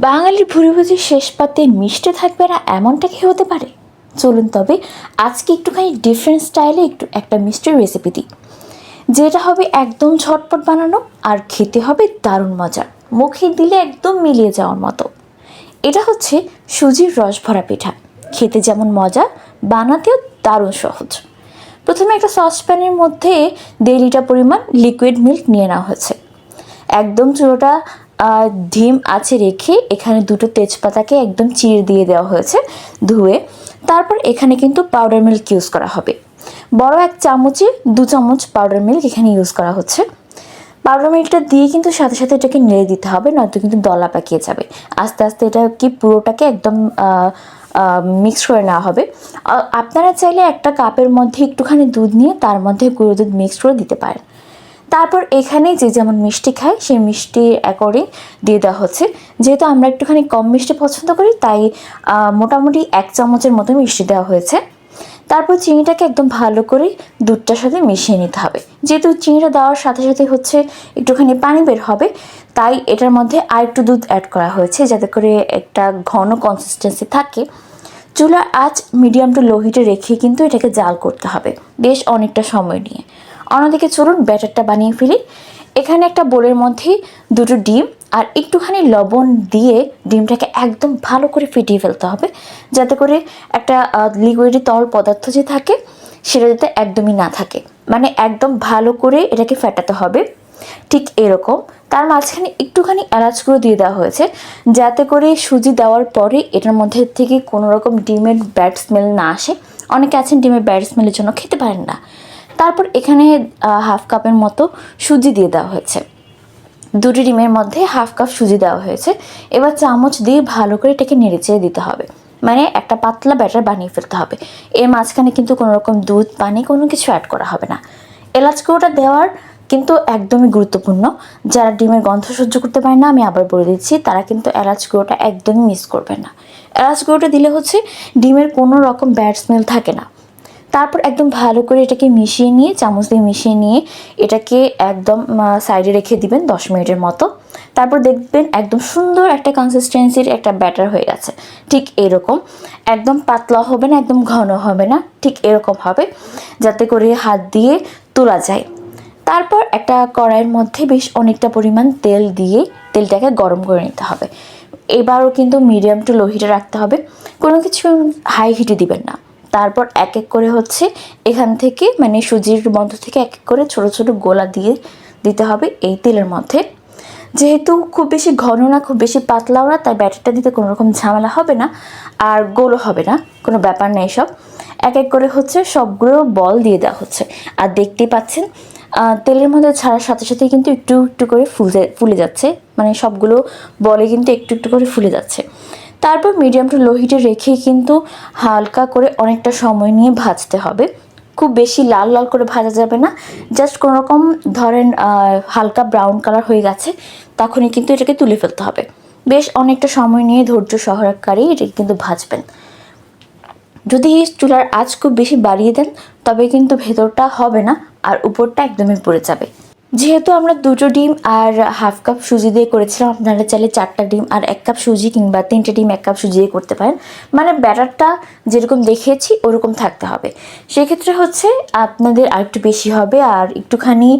বাঙালির ভুরিভুজি শেষ পাতে মিষ্টি থাকবে না এমনটা কি হতে পারে? চলুন তবে আজকে একটুখানি ডিফারেন্ট স্টাইলে একটু একটা মিষ্টির রেসিপি দিই। যেটা হবে একদম ঝটপট বানানো আর খেতে হবে দারুণ মজার। মুখে দিলে একদম মিলিয়ে যাওয়ার মতো। এটা হচ্ছে সুজির রস ভরা পিঠা। খেতে যেমন মজা বানাতেও দারুণ সহজ। প্রথমে একটা সসপ্যানের মধ্যে দেড় লিটার পরিমাণ লিকুইড মিল্ক নিয়ে নেওয়া হয়েছে। একদম আহ, ডিম আছে রেখে এখানে দুটো তেজপাতাকে একদম চিড়ে দিয়ে দেওয়া হয়েছে ধুয়ে। তারপর এখানে কিন্তু পাউডার মিল্ক ইউজ করা হবে। বড় এক চামচে দু চামচ পাউডার মিল্ক এখানে ইউজ করা হচ্ছে। পাউডার মিল্কটা দিয়ে কিন্তু সাথে সাথে এটাকে নেড়ে দিতে হবে, নয়তো কিন্তু দলা পাকিয়ে যাবে। আস্তে আস্তে এটা কি পুরোটাকে একদম মিক্স করে নেওয়া হবে। আপনারা চাইলে একটা কাপের মধ্যে একটুখানি দুধ নিয়ে তার মধ্যে গুঁড়ো দুধ মিক্স করে দিতে পারেন। তারপর এখানে যে যেমন মিষ্টি খায় সেই মিষ্টি অ্যাকর্ডিং দিয়ে দেওয়া হচ্ছে। যেহেতু আমরা একটুখানি কম মিষ্টি পছন্দ করি, তাই মোটামুটি এক চামচের মতো মিষ্টি দেওয়া হয়েছে। তারপর চিনিটাকে একদম ভালো করে দুধটার সাথে মিশিয়ে নিতে হবে। যেহেতু চিনিটা দেওয়ার সাথে সাথে হচ্ছে একটুখানি পানি বের হবে, তাই এটার মধ্যে আর একটু দুধ অ্যাড করা হয়েছে, যাতে করে একটা ঘন কনসিস্টেন্সি থাকে। চুলার আঁচ মিডিয়াম টু লো হিটে রেখে কিন্তু এটাকে জাল করতে হবে, বেশ অনেকটা সময় নিয়ে। অন্যদিকে চলুন ব্যাটারটা বানিয়ে ফেলি। এখানে একটা বোলের মধ্যে দুটো ডিম আর একটুখানি লবণ দিয়ে ডিমটাকে একদম ভালো করে ফিটিয়ে ফেলতে হবে। যাতে করে একটা লিকুইডি তরল পদার্থ যে থাকে, সেটা যাতে একদমই না থাকে। মানে একদম ভালো করে এটাকে ফেটাতে হবে। ঠিক এরকম। তার মাঝখানে একটুখানি এলাচ গুঁড়ো দিয়ে দেওয়া হয়েছে। যাতে করে সুজি দেওয়ার পরে এটার মধ্যে থেকে কোনো রকম ডিমের ব্যাড স্মেল না আসে। অনেকে আছেন ডিমের ব্যাড স্মেলের জন্য খেতে পারেন না। তারপর এখানে হাফ কাপের মতো সুজি দিয়ে দেওয়া হয়েছে। দুটি ডিমের মধ্যে হাফ কাপ সুজি দেওয়া হয়েছে। এবার চামচ দিয়ে ভালো করে এটাকে নেড়েচেড়ে দিতে হবে। মানে একটা পাতলা ব্যাটার বানিয়ে ফেলতে হবে। এর মাঝখানে কিন্তু কোনো রকম দুধ, পানি কোনো কিছু অ্যাড করা হবে না। এলাচ গুঁড়োটা দেওয়ার কিন্তু একদমই গুরুত্বপূর্ণ। যারা ডিমের গন্ধ সহ্য করতে পারে না, আমি আবার বলে দিচ্ছি, তারা কিন্তু এলাচ গুঁড়োটা একদমই মিস করবে না। এলাচ গুঁড়োটা দিলে হচ্ছে ডিমের কোনো রকম ব্যাড স্মেল থাকে না। তারপর একদম ভালো করে এটাকে মিশিয়ে নিয়ে, চামচ দিয়ে মিশিয়ে নিয়ে এটাকে একদম সাইডে রেখে দিবেন দশ মিনিটের মতো। তারপর দেখবেন একদম সুন্দর একটা কনসিস্টেন্সির একটা ব্যাটার হয়ে গেছে। ঠিক এরকম। একদম পাতলা হবে না, একদম ঘন হবে না, ঠিক এরকম হবে। যাতে করে হাত দিয়ে তোলা যায়। তারপর একটা কড়াইয়ের মধ্যে বেশ অনেকটা পরিমাণ তেল দিয়ে তেলটাকে গরম করে নিতে হবে। এবারও কিন্তু মিডিয়াম টু লো হিটে রাখতে হবে। কোনো কিছু হাই হিটে দিবেন না। তারপর এক এক করে হচ্ছে এখান থেকে মানে সুজির মধ্য থেকে এক এক করে ছোট ছোট গোলা দিয়ে দিতে হবে এই তেলের মধ্যে। যেহেতু খুব বেশি ঘন না, খুব বেশি পাতলাও না, তাই ব্যাটারটা দিতে কোনো রকম ঝামেলা হবে না আর গোলও হবে না, কোনো ব্যাপার নেই সব এক এক করে হচ্ছে সবগুলো বল দিয়ে দেওয়া হচ্ছে। আর দেখতেই পাচ্ছেন তেলের মধ্যে ছাড়ার সাথে সাথে কিন্তু একটু একটু করে ফুলে ফুলে যাচ্ছে মানে সবগুলো বলে কিন্তু একটু একটু করে ফুলে যাচ্ছে। তারপর মিডিয়াম টু লো হিটে রেখে কিন্তু হালকা করে অনেকটা সময় নিয়ে ভাজতে হবে। খুব বেশি লাল লাল করে ভাজা যাবে না। জাস্ট কোনো রকম ধরেন হালকা ব্রাউন কালার হয়ে গেছে, তখনই কিন্তু এটাকে তুলে ফেলতে হবে। বেশ অনেকটা সময় নিয়ে ধৈর্য সহকারে এটাকে কিন্তু ভাজবেন। যদি চুলার আঁচ খুব বেশি বাড়িয়ে দেন, তবে কিন্তু ভেতরটা হবে না আর উপরটা একদমই পড়ে যাবে। যেহেতু আমরা দুটো ডিম আর হাফ কাপ সুজি দিয়ে করেছিলাম, আপনারা চাইলে চারটা ডিম আর এক কাপ সুজি কিংবা তিনটে ডিম, এক কাপ সুজি দিয়ে করতে পারেন। মানে ব্যাটারটা যেরকম দেখিয়েছি, ওরকম থাকতে হবে। সেক্ষেত্রে হচ্ছে আপনাদের আর একটু বেশি হবে আর একটুখানি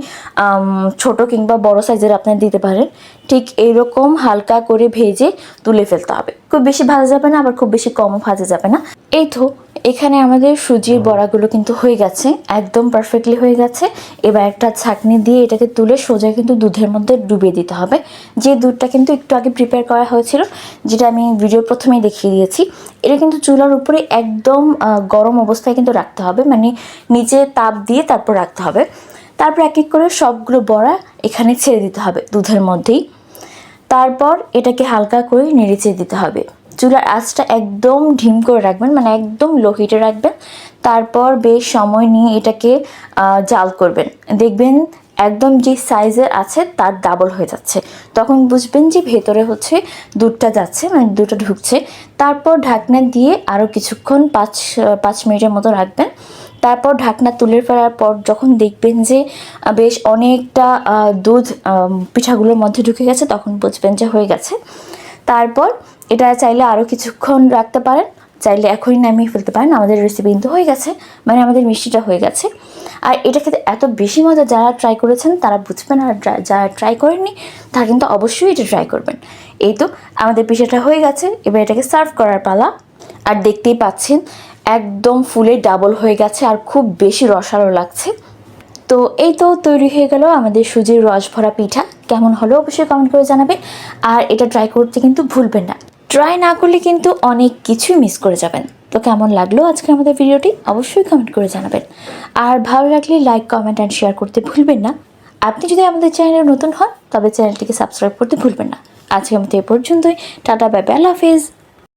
ছোট কিংবা বড় সাইজের আপনারা দিতে পারেন। ঠিক এরকম হালকা করে ভেজে তুলে ফেলতে হবে। খুব বেশি ভাজা যাবে না, আবার খুব বেশি কমও ভাজা যাবে না। এই তো এখানে আমাদের সুজির বড়াগুলো কিন্তু হয়ে গেছে একদম পারফেক্টলি হয়ে গেছে। এবার একটা ছাঁকনি দিয়ে এটাকে তুলে সোজা কিন্তু দুধের মধ্যে ডুবিয়ে দিতে হবে। যে দুধটা কিন্তু একটু আগে প্রিপেয়ার করা হয়েছিল যেটা আমি ভিডিও প্রথমেই দেখিয়ে দিয়েছি এটা কিন্তু চুলার উপরে একদম গরম অবস্থায় কিন্তু রাখতে হবে মানে নিচে তাপ দিয়ে তারপর রাখতে হবে। তারপর এক এক করে সবগুলো বড়া এখানে ছেড়ে দিতে হবে দুধের মধ্যেই। তারপর এটাকে হালকা করে নেড়েচেড়ে দিতে হবে। চুলার আঁচটা একদম ঢিম করে রাখবেন মানে একদম লো হিটে রাখবেন। তারপর বেশ সময় নিয়ে এটাকে জাল করবেন। দেখবেন একদম যে সাইজের আছে তার ডাবল হয়ে যাচ্ছে। তখন বুঝবেন যে ভেতরে হচ্ছে দুধটা যাচ্ছে মানে দুধটা ঢুকছে। তারপর ঢাকনা দিয়ে আরও কিছুক্ষণ পাঁচ পাঁচ মিনিটের মতো রাখবেন। তারপর ঢাকনা তুলে ফেলার পর যখন দেখবেন যে বেশ অনেকটা দুধ পিঠাগুলোর মধ্যে ঢুকে গেছে, তখন বুঝবেন যে হয়ে গেছে। তারপর এটা চাইলে আরও কিছুক্ষণ রাখতে পারেন। চাইলে এখনই নামিয়ে ফেলতে পারেন। আমাদের রেসিপি কিন্তু হয়ে গেছে। মানে আমাদের মিষ্টিটা হয়ে গেছে। আর এটা খেতে এত বেশি মজা যারা ট্রাই করেছেন, তারা বুঝবেন আর যারা ট্রাই করেননি, তারা কিন্তু অবশ্যই এটা ট্রাই করবেন। এই তো আমাদের পিঠাটা হয়ে গেছে। এবার এটাকে সার্ভ করার পালা। আর দেখতেই পাচ্ছেন, একদম ফুলে ডাবল হয়ে গেছে আর খুব বেশি রসালো লাগছে। তো এই তো তৈরি হয়ে গেল আমাদের সুজির রস ভরা পিঠা। কেমন হলো অবশ্যই কমেন্ট করে জানাবেন। আর এটা ট্রাই করতে কিন্তু ভুলবেন না। ট্রাই না করলে কিন্তু অনেক কিছুই মিস করে যাবেন। তো কেমন লাগল আজকে আমাদের ভিডিওটি অবশ্যই কমেন্ট করে জানাবেন। আর ভালো লাগলে লাইক কমেন্ট অ্যান্ড শেয়ার করতে ভুলবেন না। আপনি যদি আমাদের চ্যানেলে নতুন হন, তবে চ্যানেলটিকে সাবস্ক্রাইব করতে ভুলবেন না। আজকে আমাদের এ পর্যন্তই। টাটা বাই আল্লাহ